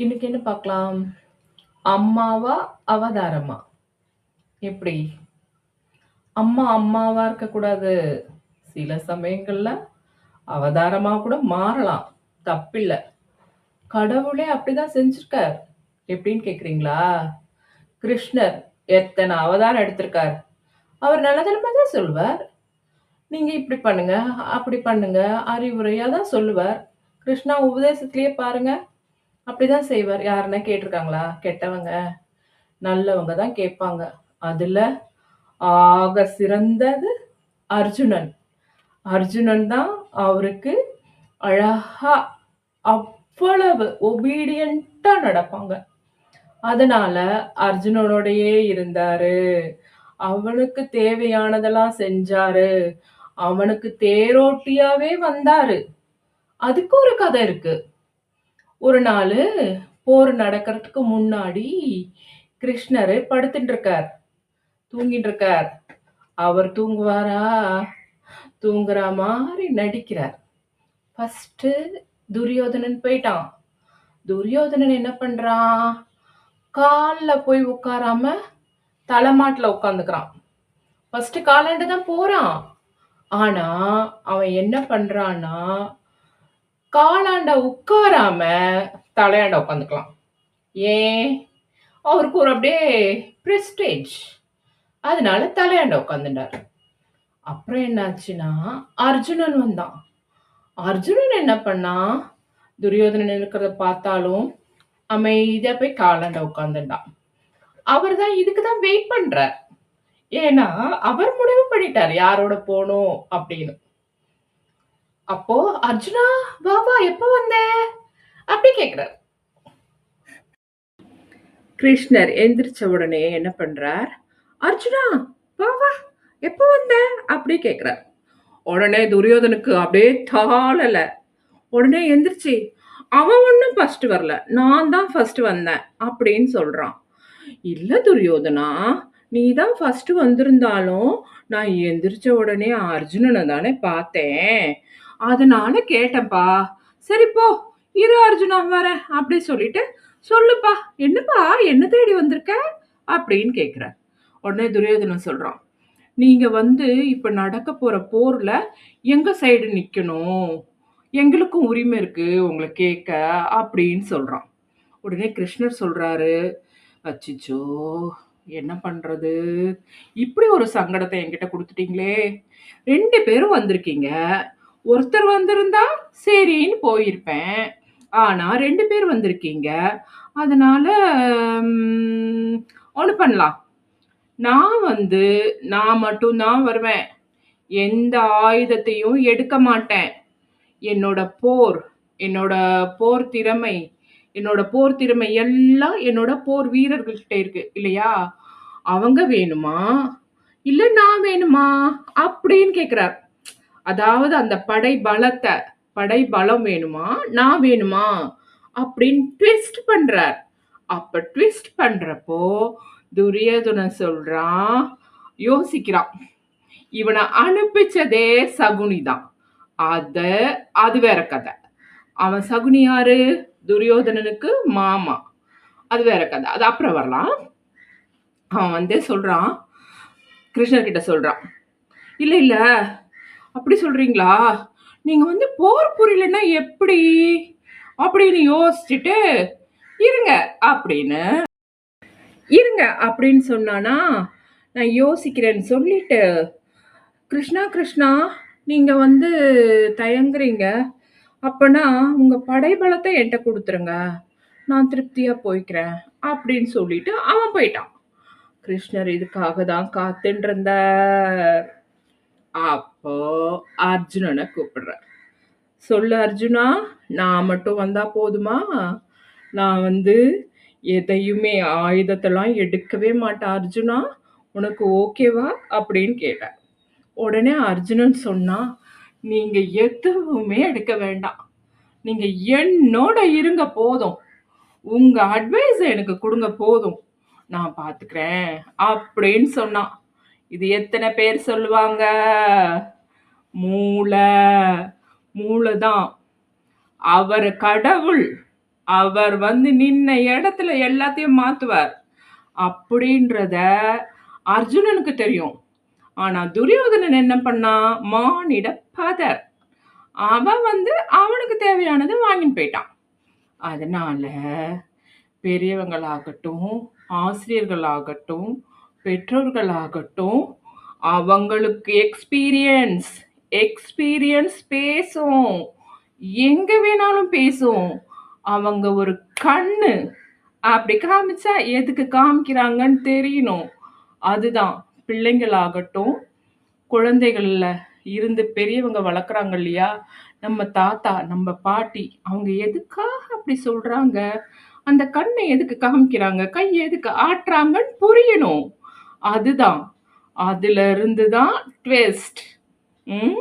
இன்னைக்கு என்ன பார்க்கலாம்? அம்மாவா? அவதாரமா? எப்படி? அம்மா அம்மாவா இருக்கக்கூடாது. சில சமயங்கள்ல அவதாரமா கூட மாறலாம். தப்பில்ல. கடவுளே அப்படிதான் செஞ்சிருக்கார். எப்படின்னு கேட்குறீங்களா? கிருஷ்ணர் எத்தனை அவதாரம் எடுத்திருக்கார். அவர் நல்லதனமா தான் சொல்வார். நீங்க இப்படி பண்ணுங்க, அப்படி பண்ணுங்க, அறிவுரையா தான் சொல்லுவார். கிருஷ்ணா உபதேசத்திலேயே பாருங்க. அப்படிதான் செய்வார். யாருன்னா கேட்டிருக்காங்களா? கெட்டவங்க, நல்லவங்க தான் கேட்பாங்க. அதுல ஆக சிறந்தது அர்ஜுனன். அர்ஜுனன் தான் அவருக்கு அழகா அவ்வளவு ஒபீடியண்டா நடப்பாங்க. அதனால அர்ஜுனனோடையே இருந்தாரு. அவனுக்கு தேவையானதெல்லாம் செஞ்சாரு. அவனுக்கு தேரோட்டியாவே வந்தாரு. அதுக்கு ஒரு கதை இருக்கு. ஒரு நாளு போர் நடக்கிறதுக்கு முன்னாடி கிருஷ்ணரு படுத்துட்டு இருக்கார். தூங்கிட்டு இருக்கார். அவர் தூங்குவாரா? தூங்குற மாதிரி நடிக்கிறார். ஃபஸ்ட்டு துரியோதனன் போயிட்டான். துரியோதனன் என்ன பண்ணுறான் காலில் போய் உட்காராம தலைமாட்டில் உட்காந்துக்கிறான். ஃபஸ்ட்டு காலாண்டு தான் போகிறான் ஆனால் அவன் என்ன பண்ணுறான்னா காலாண்ட உட்காராம தலையாண்ட உட்காந்துக்கலாம். ஏன்? அவருக்கு ஒரு அப்படியே பிரஸ்டேஜ். அதனால தலையாண்ட உட்காந்துட்டார். அப்புறம் என்னாச்சுன்னா அர்ஜுனன் வந்தான். அர்ஜுனன் என்ன பண்ணா துரியோதனன் இருக்கிறத பார்த்தாலும் அமைதியா போய் காலாண்ட உட்காந்துட்டான். அவர் தான் இதுக்கு தான் வெயிட் பண்றார். ஏன்னா அவர் முடிவு பண்ணிட்டார் யாரோட போகணும் அப்படின்னு. அப்போ அர்ஜுனா வா வா எப்ப வந்த? அப்படி கேக்குறார். கிருஷ்ணர் எந்திரிச்ச உடனே என்ன பண்றார்? அர்ஜுனா வா வா எப்ப வந்த? அப்படி கேக்குறார். உடனே துரியோதனுக்கு அப்படியே தாழல உடனே எந்திரிச்சு அவன் ஒன்றும் ஃபர்ஸ்ட் வரல. நான் தான் ஃபர்ஸ்ட் வந்தேன். அப்படின்னு சொல்றான். இல்லை துரியோதனா நீ தான் ஃபர்ஸ்ட் வந்திருந்தாலும் நான் எந்திரிச்ச உடனே அர்ஜுனனை தானே பார்த்தேன். அதனால கேட்டேன்ப்பா சரி போ இரு அர்ஜுனா வரேன் அப்படி சொல்லிட்டு சொல்லுப்பா என்னப்பா என்ன தேடி வந்திருக்க? அப்படின்னு கேட்குறார் உடனே துரியோதனன் சொல்கிறான் நீங்கள் வந்து இப்போ நடக்க போகிற போரில் எங்கள் சைடு நிற்கணும் எங்களுக்கும் உரிமை இருக்கு உங்களை கேட்க அப்படின்னு சொல்கிறான் உடனே கிருஷ்ணர் சொல்கிறாரு அச்சிச்சோ என்ன பண்ணுறது இப்படி ஒரு சங்கடத்தை என்கிட்ட கொடுத்துட்டீங்களே. ரெண்டு பேரும் வந்திருக்கீங்க. ஒருத்தர் வந்திருந்தா சரின்னு போயிருப்பேன். ஆனா ரெண்டு பேர் வந்திருக்கீங்க. அதனால ஒன்று பண்ணலாம். நான் வந்து நான் மட்டும்தான் வருவேன். எந்த ஆயுதத்தையும் எடுக்க மாட்டேன். என்னோட போர் என்னோட போர் திறமை என்னோட போர் திறமை எல்லாம் என்னோட போர் வீரர்கள்கிட்ட இருக்கு இல்லையா? அவங்க வேணுமா? இல்ல நான் வேணுமா? அப்படின்னு கேக்குறார். அதாவது அந்த படை பலத்தை படை பலம் வேணுமா? நான் வேணுமா? அப்படின்னு ட்விஸ்ட் பண்றார். அப்ப ட்விஸ்ட் பண்றப்போ துரியோதனன் சொல்றான் யோசிக்கிறான். இவனை அனுப்பிச்சதே சகுனி தான் அத அது வேற கதை. அவன் சகுனி யாரு? துரியோதனனுக்கு மாமா. அது வேற கதை. அது அப்புறம் வரலாம். அவன் வந்து சொல்றான் கிருஷ்ணர்கிட்ட சொல்றான். இல்லை இல்லை அப்படி சொல்றீங்களா? நீங்க வந்து போர் புரியலன்னா எப்படி? அப்படின்னு யோசிச்சுட்டு இருங்க அப்படின்னு. இருங்க அப்படின்னு சொன்னானா நான் யோசிக்கிறேன்னு சொல்லிட்டு கிருஷ்ணா கிருஷ்ணா நீங்க வந்து தயங்குறீங்க. அப்பனா உங்க படைபலத்தை என்கிட்ட கொடுத்துருங்க. நான் திருப்தியா போய்க்கிறேன். அப்படின்னு சொல்லிட்டு அவன் போயிட்டான். கிருஷ்ணர் இதுக்காக தான் காத்துட்டு அப்போ அர்ஜுனனை கூப்பிடுறார் சொல்லு அர்ஜுனா நான் மட்டும் வந்தா போதுமா? நான் வந்து எதையுமே ஆயுதத்தெல்லாம் எடுக்கவே மாட்டேன் அர்ஜுனா. உனக்கு ஓகேவா? அப்படின்னு கேட்டேன். உடனே அர்ஜுனன் சொன்னா நீங்க எதுவுமே எடுக்க வேண்டாம். நீங்க என்னோட இருங்க போதும். உங்க அட்வைஸ் எனக்கு கொடுங்க போதும். நான் பார்த்துக்கிறேன் அப்படின்னு சொன்னான் இது எத்தனை பேர் சொல்லுவாங்க? மூளை. மூளை தான். அவர் கடவுள். அவர் வந்து நின்ன இடத்துல எல்லாத்தையும் மாத்துவார். அப்படின்றத அர்ஜுனனுக்கு தெரியும். ஆனா துரியோதனன் என்ன பண்ணா? மானிட பதர். அவன் வந்து அவனுக்கு தேவையானது வாங்கின்னு போயிட்டான். அதனால பெரியவங்களாகட்டும் ஆசிரியர்களாகட்டும் பெற்றோர்களாகட்டும் அவங்களுக்கு எக்ஸ்பீரியன்ஸ் எக்ஸ்பீரியன்ஸ் பேசும் எங்க வேணாலும் பேசும் அவங்க ஒரு கண்ணு அப்படி காமிச்சா எதுக்கு காமிக்கிறாங்கன்னு தெரியணும். அதுதான். பிள்ளைங்களாகட்டும் குழந்தைகளில் இருந்து பெரியவங்க வளர்க்குறாங்க இல்லையா? நம்ம தாத்தா நம்ம பாட்டி அவங்க எதுக்காக அப்படி சொல்கிறாங்க அந்த கண்ணை எதுக்கு காமிக்கிறாங்க? கை எதுக்கு ஆட்டுறாங்கன்னு புரியணும். அதுதான். அதுல இருந்து தான் ட்விஸ்ட் ம்?